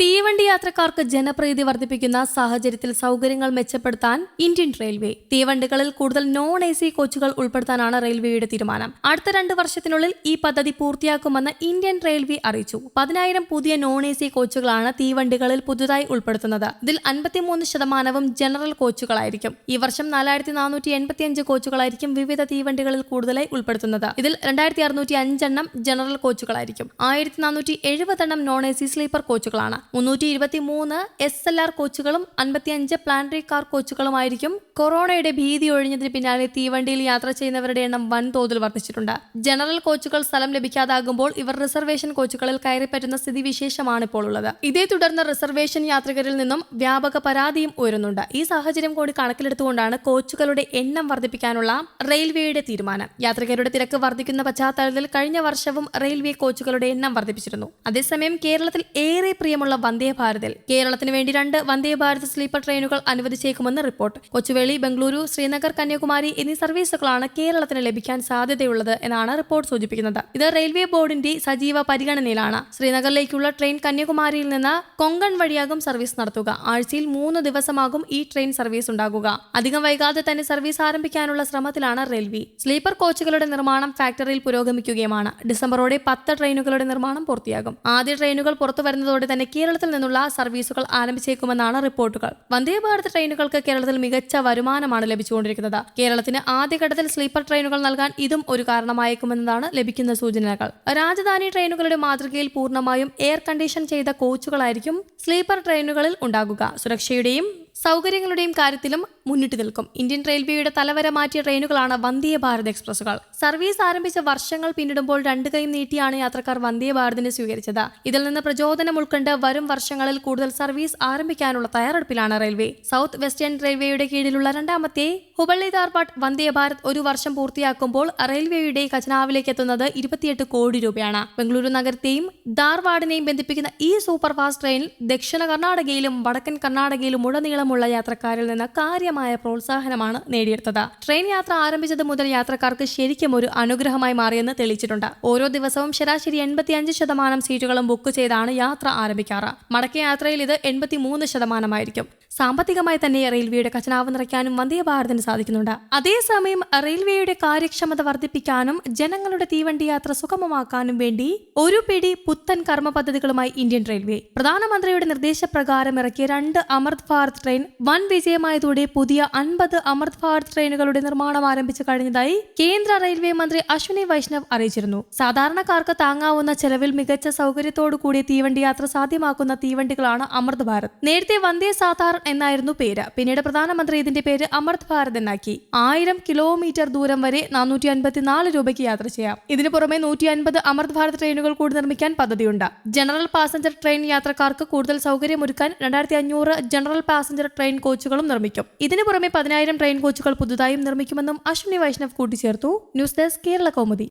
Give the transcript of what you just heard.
തീവണ്ടി യാത്രക്കാർക്ക് ജനപ്രീതി വർദ്ധിപ്പിക്കുന്ന സാഹചര്യത്തിൽ സൗകര്യങ്ങൾ മെച്ചപ്പെടുത്താൻ ഇന്ത്യൻ റെയിൽവേ. തീവണ്ടികളിൽ കൂടുതൽ നോൺ എ സി കോച്ചുകൾ ഉൾപ്പെടുത്താനാണ് റെയിൽവേയുടെ തീരുമാനം. അടുത്ത രണ്ട് വർഷത്തിനുള്ളിൽ ഈ പദ്ധതി പൂർത്തിയാക്കുമെന്ന് ഇന്ത്യൻ റെയിൽവേ അറിയിച്ചു. പതിനായിരം പുതിയ നോൺ എ സി കോച്ചുകളാണ് തീവണ്ടികളിൽ പുതുതായി ഉൾപ്പെടുത്തുന്നത്. ഇതിൽ അൻപത്തിമൂന്ന് ശതമാനവും ജനറൽ കോച്ചുകളായിരിക്കും. ഈ വർഷം നാലായിരത്തി നാനൂറ്റി എൺപത്തിയഞ്ച് കോച്ചുകളായിരിക്കും വിവിധ തീവണ്ടികളിൽ കൂടുതലായി ഉൾപ്പെടുത്തുന്നത്. ഇതിൽ രണ്ടായിരത്തി അറുന്നൂറ്റി അഞ്ചെണ്ണം ജനറൽ കോച്ചുകളായിരിക്കും. ആയിരത്തി നാനൂറ്റി എഴുപതെണ്ണം നോൺ എ സി സ്ലീപ്പർ കോച്ചുകളാണ്. മുന്നൂറ്റി ഇരുപത്തി മൂന്ന് എസ് എൽ ആർ കോച്ചുകളും അൻപത്തിയഞ്ച് പ്ലാനറി കാർ കോച്ചുകളുമായിരിക്കും കൊറോണയുടെ ഭീതി ഒഴിഞ്ഞതിന് പിന്നാലെ തീവണ്ടിയിൽ യാത്ര ചെയ്യുന്നവരുടെ എണ്ണം വൻതോതിൽ വർദ്ധിച്ചിട്ടുണ്ട്. ജനറൽ കോച്ചുകൾ സ്ഥലം ലഭിക്കാതാകുമ്പോൾ ഇവർ റിസർവേഷൻ കോച്ചുകളിൽ കയറിപ്പറ്റുന്ന സ്ഥിതിവിശേഷമാണ് ഇപ്പോൾ ഉള്ളത്. ഇതേ തുടർന്ന് റിസർവേഷൻ യാത്രികരിൽ നിന്നും വ്യാപക പരാതിയും ഉയരുന്നുണ്ട്. ഈ സാഹചര്യം കൂടി കണക്കിലെടുത്തുകൊണ്ടാണ് കോച്ചുകളുടെ എണ്ണം വർദ്ധിപ്പിക്കാനുള്ള റെയിൽവേയുടെ തീരുമാനം. യാത്രികരുടെ തിരക്ക് വർദ്ധിക്കുന്ന പശ്ചാത്തലത്തിൽ കഴിഞ്ഞ വർഷവും റെയിൽവേ കോച്ചുകളുടെ എണ്ണം വർദ്ധിപ്പിച്ചിരുന്നു. അതേസമയം കേരളത്തിൽ ഏറെ പ്രിയമുള്ള വന്ദേ ഭാരതിൽ കേരളത്തിന് വേണ്ടി രണ്ട് വന്ദേ ഭാരത് സ്ലീപ്പർ ട്രെയിനുകൾ അനുവദിച്ചേക്കുമെന്ന് റിപ്പോർട്ട്. കൊച്ചുവേളി ബംഗളൂരു ശ്രീനഗർ കന്യാകുമാരി എന്നീ സർവീസുകളാണ് കേരളത്തിന് ലഭിക്കാൻ സാധ്യതയുള്ളത് എന്നാണ് റിപ്പോർട്ട് സൂചിപ്പിക്കുന്നത്. ഇത് റെയിൽവേ ബോർഡിന്റെ സജീവ പരിഗണനയിലാണ്. ശ്രീനഗറിലേക്കുള്ള ട്രെയിൻ കന്യാകുമാരിയിൽ നിന്ന് കൊങ്കൺ വഴിയാകും സർവീസ് നടത്തുക. ആഴ്ചയിൽ മൂന്ന് ദിവസമാകും ഈ ട്രെയിൻ സർവീസ് ഉണ്ടാകുക. അധികം വൈകാതെ തന്നെ സർവീസ് ആരംഭിക്കാനുള്ള ശ്രമത്തിലാണ് റെയിൽവേ. സ്ലീപ്പർ കോച്ചുകളുടെ നിർമ്മാണം ഫാക്ടറിയിൽ പുരോഗമിക്കുകയുമാണ്. ഡിസംബറോടെ പത്ത് ട്രെയിനുകളുടെ നിർമ്മാണം പൂർത്തിയാകും. ആദ്യ ട്രെയിനുകൾ പുറത്തു വരുന്നതോടെ തന്നെ കേരളത്തിൽ നിന്നുള്ള സർവീസുകൾ ആരംഭിച്ചേക്കുമെന്നാണ് റിപ്പോർട്ടുകൾ. വന്ദേ ഭാരത് ട്രെയിനുകൾക്ക് കേരളത്തിൽ മികച്ച വരുമാനമാണ് ലഭിച്ചുകൊണ്ടിരിക്കുന്നത്. കേരളത്തിന് ആദ്യഘട്ടത്തിൽ സ്ലീപ്പർ ട്രെയിനുകൾ നൽകാൻ ഇതും ഒരു കാരണമായേക്കുമെന്നതാണ് ലഭിക്കുന്ന സൂചനകൾ. രാജധാനി ട്രെയിനുകളുടെ മാതൃകയിൽ പൂർണമായും എയർ കണ്ടീഷൻ ചെയ്ത കോച്ചുകളായിരിക്കും സ്ലീപ്പർ ട്രെയിനുകളിൽ ഉണ്ടാകുക. സുരക്ഷയുടെയും സൗകര്യങ്ങളുടെയും കാര്യത്തിലും മുന്നിട്ട് നിൽക്കും. ഇന്ത്യൻ റെയിൽവേയുടെ തലവര മാറ്റിയ ട്രെയിനുകളാണ് വന്ദേ ഭാരത് എക്സ്പ്രസുകൾ സർവീസ് ആരംഭിച്ച വർഷങ്ങൾ പിന്നിടുമ്പോൾ രണ്ട് കൈയും നീട്ടിയാണ് യാത്രക്കാർ വന്ദേ ഭാരതിനെ സ്വീകരിച്ചത്. ഇതിൽ നിന്ന് പ്രചോദനം ഉൾക്കൊണ്ട് വരും വർഷങ്ങളിൽ കൂടുതൽ സർവീസ് ആരംഭിക്കാനുള്ള തയ്യാറെടുപ്പിലാണ് റെയിൽവേ. സൗത്ത് വെസ്റ്റേൺ റെയിൽവേയുടെ കീഴിലുള്ള രണ്ടാമത്തെ ഹുബള്ളി ദാർപാട്ട് വന്ദേ ഭാരത് ഒരു വർഷം പൂർത്തിയാക്കുമ്പോൾ റെയിൽവേയുടെ ഖജനാവിലേക്ക് എത്തുന്നത് ഇരുപത്തിയെട്ട് കോടി രൂപയാണ്. ബംഗളൂരു നഗരത്തെയും ധാർവാഡിനെയും ബന്ധിപ്പിക്കുന്ന ഈ സൂപ്പർ ഫാസ്റ്റ് ട്രെയിൻ ദക്ഷിണ കർണാടകയിലും വടക്കൻ കർണാടകയിലും ഉടനീളമുള്ള യാത്രക്കാരിൽ നിന്ന് കാര്യമായ പ്രോത്സാഹനമാണ് നേടിയെടുത്തത്. ട്രെയിൻ യാത്ര ആരംഭിച്ചത് മുതൽ യാത്രക്കാർക്ക് ശരിക്കും ഒരു അനുഗ്രഹമായി മാറിയെന്ന് തെളിയിച്ചിട്ടുണ്ട്. ഓരോ ദിവസവും ശരാശരി എൺപത്തിയഞ്ച് ശതമാനം സീറ്റുകളും ബുക്ക് ചെയ്താണ് യാത്ര ആരംഭിക്കാറ്. മടക്ക യാത്രയിൽ ഇത് എൺപത്തിമൂന്ന് ശതമാനമായിരിക്കും. സാമ്പത്തികമായി തന്നെ റെയിൽവേയുടെ ഖജനാവ് നിറയ്ക്കാനും വന്ദേ ഭാരതിന് സാധിക്കുന്നുണ്ട്. അതേസമയം റെയിൽവേയുടെ കാര്യക്ഷമത വർദ്ധിപ്പിക്കാനും ജനങ്ങളുടെ തീവണ്ടി യാത്ര സുഗമമാക്കാനും വേണ്ടി ഒരു പിടി പുത്തൻ കർമ്മ പദ്ധതികളുമായി ഇന്ത്യൻ റെയിൽവേ. പ്രധാനമന്ത്രിയുടെ നിർദ്ദേശപ്രകാരം ഇറക്കിയ രണ്ട് അമൃത് ഭാരത് ട്രെയിൻ വൻ വിജയമായതോടെ പുതിയ അൻപത് അമൃത് ഭാരത് ട്രെയിനുകളുടെ നിർമ്മാണം ആരംഭിച്ചു കഴിഞ്ഞതായി കേന്ദ്ര റെയിൽവേ മന്ത്രി അശ്വിനി വൈഷ്ണവ് അറിയിച്ചിരുന്നു. സാധാരണക്കാർക്ക് താങ്ങാവുന്ന ചെലവിൽ മികച്ച സൗകര്യത്തോടു കൂടിയ തീവണ്ടി യാത്ര സാധ്യമാക്കുന്ന തീവണ്ടികളാണ് അമൃത് ഭാരത്. നേരത്തെ വന്ദേ സാധാരൺ എന്നായിരുന്നു പേര്. പിന്നീട് പ്രധാനമന്ത്രി ഇതിന്റെ പേര് അമൃത് ഭാരത് എന്നാക്കി. ആയിരം കിലോമീറ്റർ ദൂരം വരെ നാനൂറ്റി അൻപത്തിനാല് രൂപയ്ക്ക് യാത്ര ചെയ്യാം. ഇതിനു പുറമെ നൂറ്റി അൻപത് അമൃത് ഭാരത് ട്രെയിനുകൾ കൂടി നിർമ്മിക്കാൻ പദ്ധതിയുണ്ട്. ജനറൽ പാസഞ്ചർ ട്രെയിൻ യാത്രക്കാർക്ക് കൂടുതൽ സൗകര്യമൊരുക്കാൻ രണ്ടായിരത്തി അഞ്ഞൂറ് ജനറൽ പാസഞ്ചർ ട്രെയിൻ കോച്ചുകളും നിർമ്മിക്കും. ഇതിനു പുറമെ പതിനായിരം ട്രെയിൻ കോച്ചുകൾ പുതുതായും നിർമ്മിക്കുമെന്നും അശ്വിനി വൈഷ്ണവ് കൂട്ടിച്ചേർത്തു. News desk Kerala Kaumudi.